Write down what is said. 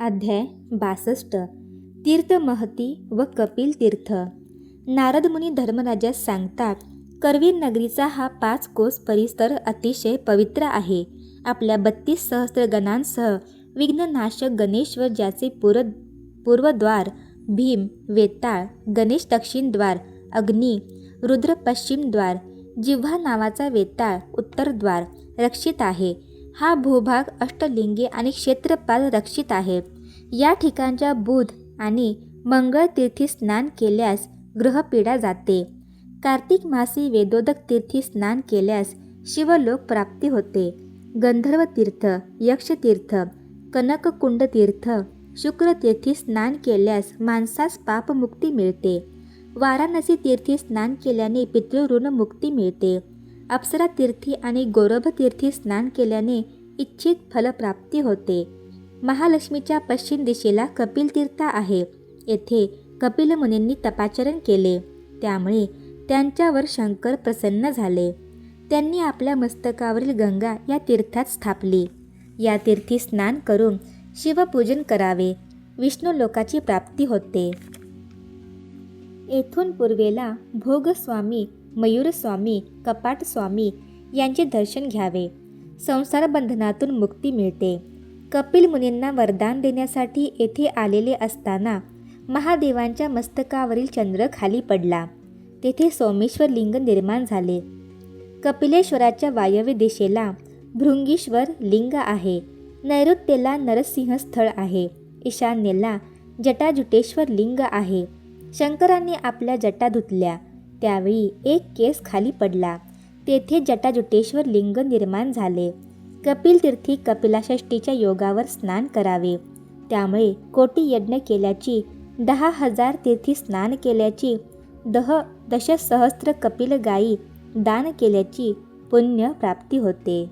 अध्याय बासष्ट. तीर्थ महती व कपिल तीर्थ. नारद मुनी धर्मराजास सांगतात करवीर नगरीचा हा पाच कोस परिसर अतिशय पवित्र आहे. आपल्या बत्तीस सहस्त्रगणांसह विघ्ननाशक गणेश्वर ज्याचे पूर पूर्वद्वार भीम वेताळ गणेश दक्षिण द्वार अग्नी रुद्र पश्चिमद्वार जिव्हा नावाचा वेताळ उत्तरद्वार रक्षित आहे. हा भूभाग अष्टलिंगी आणि क्षेत्रपाल रक्षित आहे. या ठिकाणच्या बुध आणि मंगळ तीर्थी स्नान केल्यास ग्रहपीडा जाते. कार्तिक मासी वेदोदक तीर्थी स्नान केल्यास शिवलोक प्राप्ती होते. गंधर्व तीर्थ यक्षतीर्थ कनककुंड तीर्थ शुक्रतीर्थी स्नान केल्यास माणसास पापमुक्ती मिळते. वाराणसी तीर्थी स्नान केल्याने पितृऋण मुक्ती मिळते. अप्सरा तीर्थी आणि गौरभ तीर्थी स्नान केल्याने इच्छित फलप्राप्ती होते. महालक्ष्मीच्या पश्चिम दिशेला कपिल तीर्थ आहे. येथे कपिल मुनींनी तपाचरण केले. त्यामुळे त्यांच्यावर शंकर प्रसन्न झाले. त्यांनी आपल्या मस्तकावरील गंगा या तीर्थात स्थापली. या तीर्थी स्नान करून शिवपूजन करावे. विष्णू लोकाची प्राप्ती होते. येथून पूर्वेला भोगस्वामी मयूरस्वामी कपाटस्वामी यांचे दर्शन घ्यावे. संसार बंधनातून मुक्ती मिळते. कपिल मुनींना वरदान देण्यासाठी येथे आलेले असताना महादेवांच्या मस्तकावरील चंद्र खाली पडला. तेथे सोमेश्वर लिंग निर्माण झाले. कपिलेश्वराच्या वायव्य दिशेला भृंगीश्वर लिंग आहे. नैऋत्येला नरसिंह स्थळ आहे. ईशान्येला जटाजुटेश्वर लिंग आहे. शंकरांनी आपल्या जटा धुतल्या. त्यावेळी एक केस खाली पडला. तेथे जटाजुटेश्वर लिंग निर्माण झाले. कपिल तीर्थी कपिलाषष्टीच्या योगावर स्नान करावे. त्यामुळे कोटी यज्ञ केल्याची दहा हजार तीर्थी स्नान केल्याची दह दशसहस्त्र कपिल गायी दान केल्याची पुण्य प्राप्ती होते.